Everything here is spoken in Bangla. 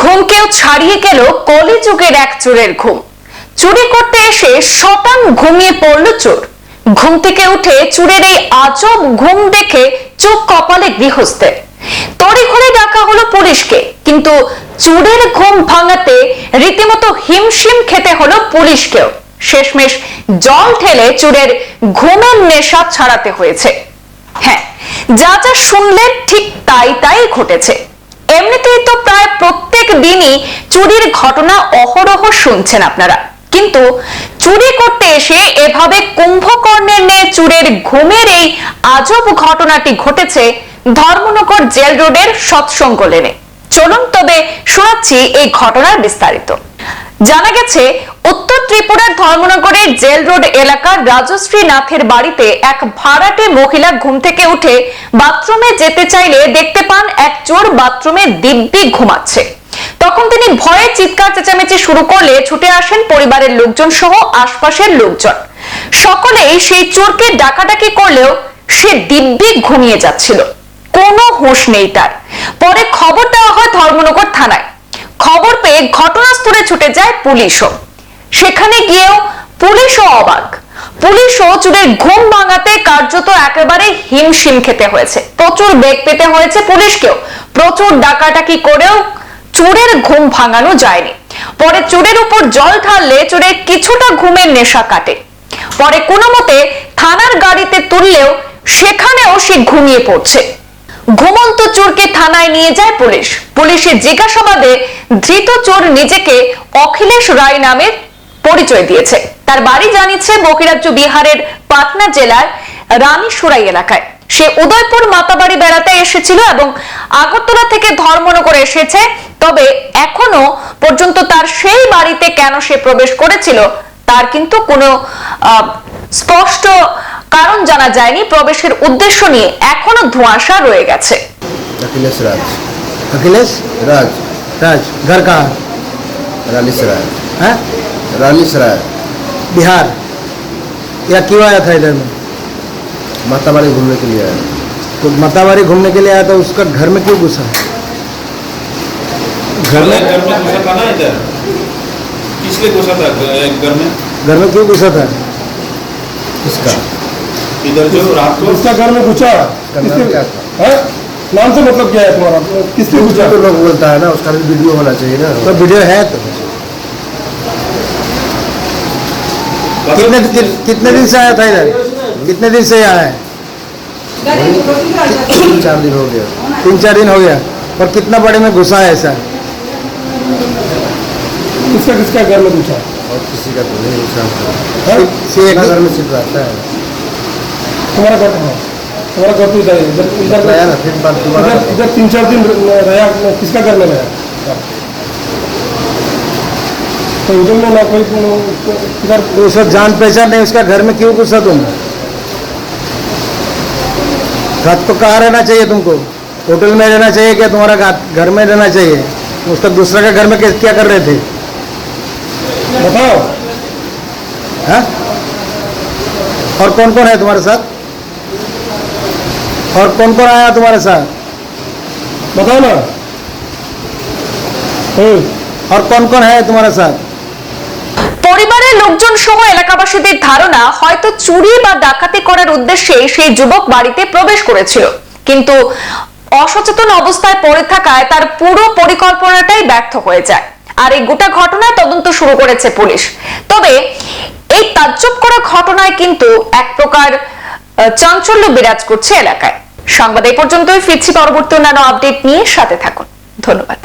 ঘুমকেও ছাড়িয়ে গেল কলিযুগের এক চোরের ঘুম। চুরি করতে এসে শটান ঘুমিয়ে পড়ল চোর। ঘুম থেকে উঠে চুরের এই আজব ঘুম দেখে চোখ কপালে গৃহস্থের। তড়িঘড়ি ডাকা হলো পুলিশকে, কিন্তু চুরের ঘুম ভাঙাতে রীতিমতো হিমশিম খেতে হলো পুলিশকেও। শেষমেশ জল ঠেলে চুরের ঘুমের নেশা ছাড়াতে হয়েছে। হ্যাঁ যা যা শুনলেন ঠিক তাই তাই ঘটেছে। এমনিতেই তো প্রায় প্রত্যেক দিনই চুরির ঘটনা অহরহ শুনছেন আপনারা। কিন্তু চুরি করতে এসে এভাবে কুম্ভকর্ণের নিয়ে চুরের ঘুমের এই আজব ঘটনাটি ঘটেছে ধর্মনগর জেল রোডের সৎসঙ্গ লেনে। চলুন তবে শোনাচ্ছি এই ঘটনার বিস্তারিত। জানা গেছে উত্তর ত্রিপুরার ধর্মনগরের জেল রোড এলাকার রাজশ্রী নাথের বাড়িতে এক ভাড়াটে মহিলা ঘুম থেকে উঠে বাথরুমে যেতে চাইলে দেখতে পান এক চোর বাথরুমে দিব্যি ঘুমাচ্ছে। তখন তিনি ভয়ে চিৎকার চেঁচামেচি শুরু করলে ছুটে আসেন পরিবারের লোকজন সহ আশপাশের লোকজন। সকলেই সেই চোরকে ডাকাডাকি করলেও সে দিব্যি ঘুমিয়ে যাচ্ছিল। কোনো হুঁশ নেই তার। পরে খবর দেওয়া হয় ধর্মনগর থানায়। খবর পেয়ে ঘটনাস্থলে ছুটে যায় পুলিশও। সেখানে গিয়েও পুলিশও অবাক। পুলিশও চুরের ঘুম ভাঙাতে কার্যত একেবারে হিমশিম খেতে হয়েছে। প্রচুর বেগ পেতে হয়েছে পুলিশকেও। প্রচুর ডাকাটাকি করেও চোরের ঘুম ভাঙানো যায়নি। পরে চোরের উপর জল ঢাললে চোরের কিছুটা ঘুমের নেশা কাটে। পরে কোনো মতে থানার গাড়িতে তুললেও সেখানেও সে ঘুমিয়ে পড়ছে। ঘুমন্ত চোরকে থানায় নিয়ে যায় পুলিশ। পুলিশের জিজ্ঞাসাবাদে ধৃত চোর নিজেকে অখিলেশ রায় নামের পরিচয় দিয়েছে তার বাড়ি জানিয়েছে বকিরাজ্য বিহারের পাটনা জেলার রানীসুরাই এলাকায় সে উদয়পুর মাতাবাড়ি বেড়াতে এসেছিল এবং আগরতলা থেকে ধর্মনগর এসেছে তবে এখনো পর্যন্ত তার সেই বাড়িতে কেন সে প্রবেশ করেছিল তার কিন্তু কোনো আহ, স্পষ্ট কারণ জানা যায়নি প্রবেশের উদ্দেশ্য নিয়ে এখনো ধোঁয়াশা রয়ে গেছে अखिलेश राज अखिलेश राज राज घर कहाँ रानी सराय है रानी सराय बिहार। या क्यों आया था इधर में? माताबाड़ी घूमने के लिए आया। तो मतावारी घूमने के लिए आया था उसका घर में क्यों घुसा? घर में? घर में घुसा था ना इधर। किस लिए घुसा था घर में? घर में क्यों घुसा था? किसका? इधर जो रात को? उसका घर में घुसा? नाम किसके- क्या था? हैं? नाम से मतलब क्या है तुम्हारा? किसके घुसा? तो लोग बोलता है ना उसका भी वीडियो होना चाहिए ना। तो वीडियो है तो। कितने कि, कितने दिन से आया था इधर? कितने दिन से आया है? तीन चार दिन हो गया। तीन चार दिन हो गया। और कितना बड़े में घुसा है ऐसा? किसका किसका घर में घुसा? और किसी का तो नहीं उसका हैं? घर में सिर्फ़ रहता है। तुम्हारा घर कहाँ तुम्हारा घर तो इधर इधर इधर ना फिर बात इधर इधर तीन चार दिन रहा किसका घर में रहा? तो उधर में ना कोई तो उसका जान पहचान नहीं, उसका घर में क्यों घुसा तुम? रात को कहाँ रहना चाहिए तुमको? होटल में रहना चाहिए क्या तुम्हारा घर में रहना चाहिए? उसका दूसरा का घर में क्या कर रहे थे? बताओ। हाँ? और कौन कौन है तुम्हारे साथ? और कौन कौन आया तुम्हारे साथ? बताओ ना। हम्म। और कौन कौन है तुम्हारे साथ? পরিবারের লোকজন সহ এলাকাবাসীদের ধারণা, হয়তো চুরি বা ডাকাতি করার উদ্দেশ্যে সেই যুবক বাড়িতে প্রবেশ করেছিল। কিন্তু অসচেতন অবস্থায় পড়ে থাকায় তার পুরো পরিকল্পনাটাই ব্যর্থ হয়ে যায়। আর এই গোটা ঘটনায় তদন্ত শুরু করেছে পুলিশ। তবে এই তাজ্জব করা ঘটনায় কিন্তু এক প্রকার চাঞ্চল্য বিরাজ করছে এলাকায়। সংবাদ এই পর্যন্তই। ফিরছি পরবর্তী অন্যান্য আপডেট নিয়ে সাথে থাকুন। ধন্যবাদ।